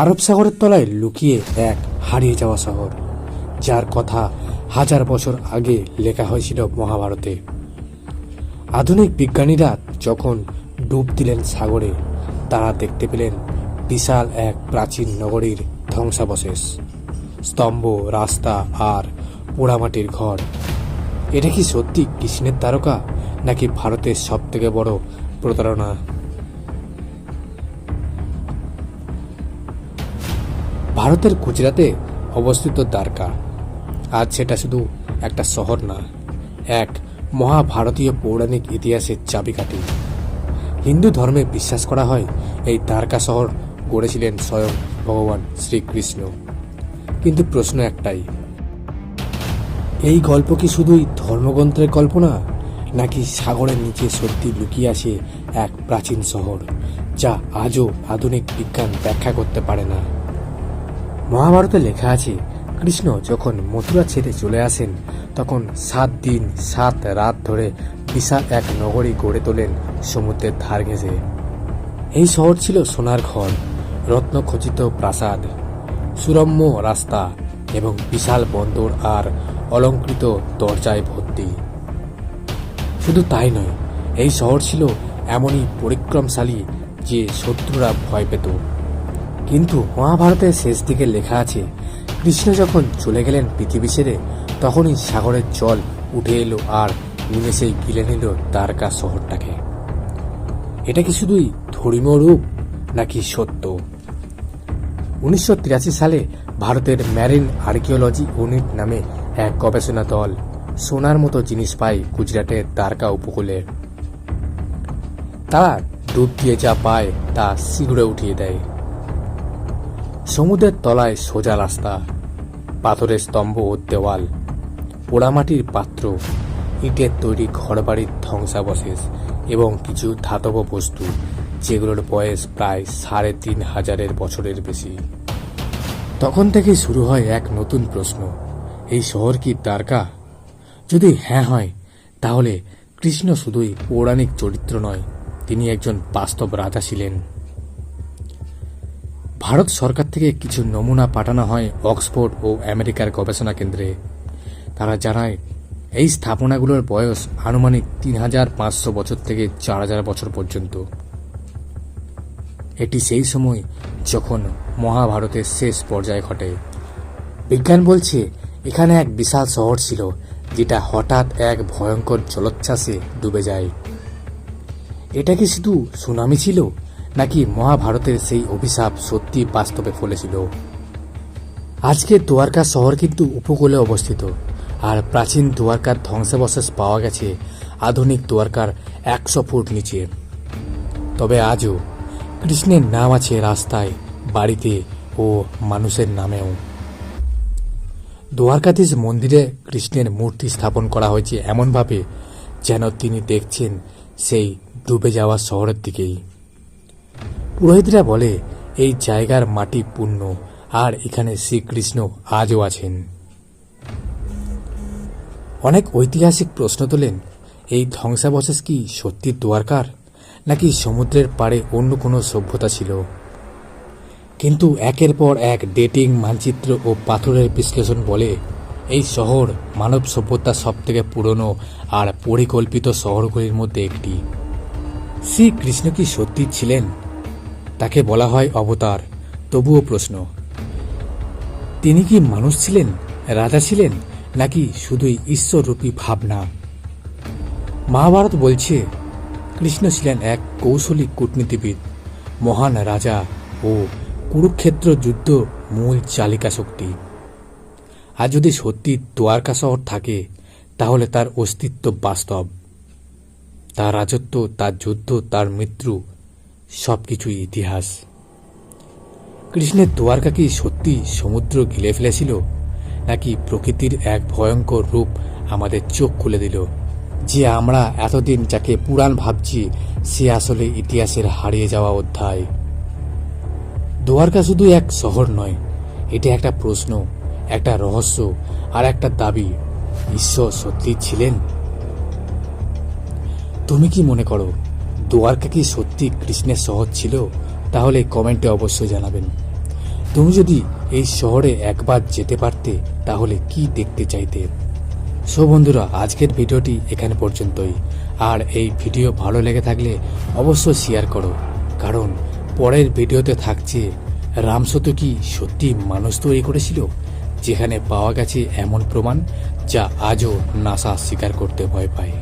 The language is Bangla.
আরব সাগরের তলায় লুকিয়ে এক হারিয়ে যাওয়া শহর, যার কথা হাজার বছর আগে লেখা হয়েছিল মহাভারতে। আধুনিক বিজ্ঞানীরা যখন ডুব দিলেন সাগরে, তারা দেখতে পেলেন বিশাল এক প্রাচীন নগরীর ধ্বংসাবশেষ, স্তম্ভ, রাস্তা আর পোড়ামাটির ঘর। এটা কি সত্যি কৃষ্ণের তারকা নাকি ভারতের সবথেকে বড় প্রতারণা? ভারতের গুজরাতে অবস্থিত দ্বারকা। আজ সেটা শুধু একটা শহর না, এক মহাভারতীয় পৌরাণিক ইতিহাসের চাবিকাঠি। হিন্দু ধর্মে বিশ্বাস করা হয়, এই দ্বারকা শহর গড়েছিলেন স্বয়ং ভগবান শ্রীকৃষ্ণ। কিন্তু প্রশ্ন একটাই, এই গল্প কি শুধুই ধর্মগ্রন্থের কল্পনা নাকি সাগরের নিচে সত্যি লুকিয়ে আছে এক প্রাচীন শহর, যা আজও আধুনিক বিজ্ঞান ব্যাখ্যা করতে পারে না? মহাভারতে লেখা আছে, কৃষ্ণ যখন মথুরা ছেড়ে চলে আসেন, তখন সাত দিন সাত রাত ধরে বিশাল এক নগরী গড়ে তোলেন সমুদ্রের ধার ঘেঁষে। এই শহর ছিল সোনার ঘর রত্নখচিত প্রাসাদ, সুরম্য রাস্তা এবং বিশাল বন্দর আর অলঙ্কৃত দরজায় ভর্তি। শুধু তাই নয়, এই শহর ছিল এমনই পরিক্রমশালী যে শত্রুরা ভয় পেত। কিন্তু মহাভারতের শেষ দিকে লেখা আছে, কৃষ্ণ যখন চলে গেলেন পৃথিবী ছেড়ে, তখনই সাগরের জল উঠে এলো আর নিমেষেই গিলে নিল দ্বারকা শহরটাকে। এটা কি শুধুই ধর্মীয় রূপ, নাকি সত্য? উনিশশো তিরাশি সালে ভারতের ম্যারিন আর্কিওলজি ইউনিট নামে এক গবেষণা দল সোনার মতো জিনিস পায় গুজরাটের দ্বারকা উপকূলে। তারা ডুব দিয়ে যা পায় তা শীঘ্র উঠিয়ে দেয়। সমুদ্রের তলায় সোজা রাস্তা, পাথরের স্তম্ভ ও দেওয়াল, পোড়ামাটির পাত্র, ইটের তৈরি ঘরবাড়ির ধ্বংসাবশেষ এবং কিছু ধাতব বস্তু, যেগুলোর বয়স প্রায় সাড়ে তিন হাজারের বছরের বেশি। তখন থেকে শুরু হয় এক নতুন প্রশ্ন, এই শহর কি দ্বারকা? যদি হ্যাঁ হয়, তাহলে কৃষ্ণ শুধুই পৌরাণিক চরিত্র নয়, তিনি একজন বাস্তব রাজা ছিলেন। ভারত সরকার থেকে কিছু নমুনা পাঠানো হয় অক্সফোর্ড ও আমেরিকার গবেষণা কেন্দ্রে। তারা জানায়, এই স্থাপনাগুলোর বয়স আনুমানিক তিন হাজার পাঁচশো বছর থেকে চার হাজার বছর পর্যন্ত। এটি সেই সময় যখন মহাভারতের শেষ পর্যায়ে ঘটে। বিজ্ঞান বলছে, এখানে এক বিশাল শহর ছিল, যেটা হঠাৎ এক ভয়ঙ্কর জলোচ্ছ্বাসে ডুবে যায়। এটা কি শুধু সুনামি ছিল? নাকি মহাভারতের সেই অভিশাপ সত্যি বাস্তবে ফলেছিল? আজকে দুয়ারকা শহর কিন্তু উপকূলে অবস্থিত, আর প্রাচীন দুয়ারকার ধ্বংসাবশেষ পাওয়া গেছে আধুনিক দুয়ারকার একশো ফুট নিচে। তবে আজও কৃষ্ণের নাম আছে রাস্তায়, বাড়িতে ও মানুষের নামেও। দ্বারকাধীশ মন্দিরে কৃষ্ণের মূর্তি স্থাপন করা হয়েছে এমনভাবে যেন তিনি দেখছেন সেই ডুবে যাওয়া শহরের দিকেই। পুরোহিতরা বলে, এই জায়গার মাটি পূর্ণ, আর এখানে শ্রীকৃষ্ণ আজও আছেন। অনেক ঐতিহাসিক প্রশ্ন তোলেন, এই ধ্বংসাবশেষ কি সত্যি দোয়ারকার নাকি সমুদ্রের পাড়ে অন্য কোনো সভ্যতা ছিল? কিন্তু একের পর এক ডেটিং মানচিত্র ও পাথরের বিশ্লেষণ বলে, এই শহর মানব সভ্যতার সবথেকে পুরনো আর পরিকল্পিত শহরগুলির মধ্যে একটি। শ্রীকৃষ্ণ কি সত্যি ছিলেন? তাকে বলা হয় অবতার। তবুও প্রশ্ন, তিনি কি মানুষ ছিলেন, রাজা ছিলেন, নাকি শুধুই ঈশ্বররূপী ভাবনা? মহাভারত বলছে, কৃষ্ণ ছিলেন এক কৌশলী কূটনীতিবিদ, মহান রাজা ও কুরুক্ষেত্র যুদ্ধ মূল চালিকা শক্তি। আর যদি সত্যি দ্বারকা শহর থাকে, তাহলে তার অস্তিত্ব বাস্তব। তার রাজত্ব, তার যুদ্ধ, তার মৃত্যু সব কিছুই ইতিহাস। কৃষ্ণের দ্বারকা কি সত্যি সমুদ্র গিলে ফেলেছিল, নাকি প্রকৃতির এক ভয়ঙ্কর রূপ আমাদের চোখ খুলে দিল? যে আমরা এতদিন যাকে পুরাণ ভাবছি, সে আসলে ইতিহাসের হারিয়ে যাওয়া অধ্যায়। দ্বারকা শুধু এক শহর নয়, এটা একটা প্রশ্ন, একটা রহস্য আর একটা দাবি। ঈশ্বর সত্যি ছিলেন? তুমি কি মনে করো দ্বারকা কি সত্যি কৃষ্ণের শহর ছিল? তাহলে কমেন্টে অবশ্যই জানাবেন। তুমি যদি এই শহরে একবার যেতে পারতে, তাহলে কি দেখতে চাইতে? সো বন্ধুরা, আজকের ভিডিওটি এখানে পর্যন্তই। আর এই ভিডিও ভালো লেগে থাকলে অবশ্যই শেয়ার করো। কারণ পরের ভিডিওতে থাকছে, রামসতু কি সত্যি মানুষ তৈরি করেছিল? যেখানে পাওয়া গেছে এমন প্রমাণ যা আজও নাসা স্বীকার করতে ভয় পায়।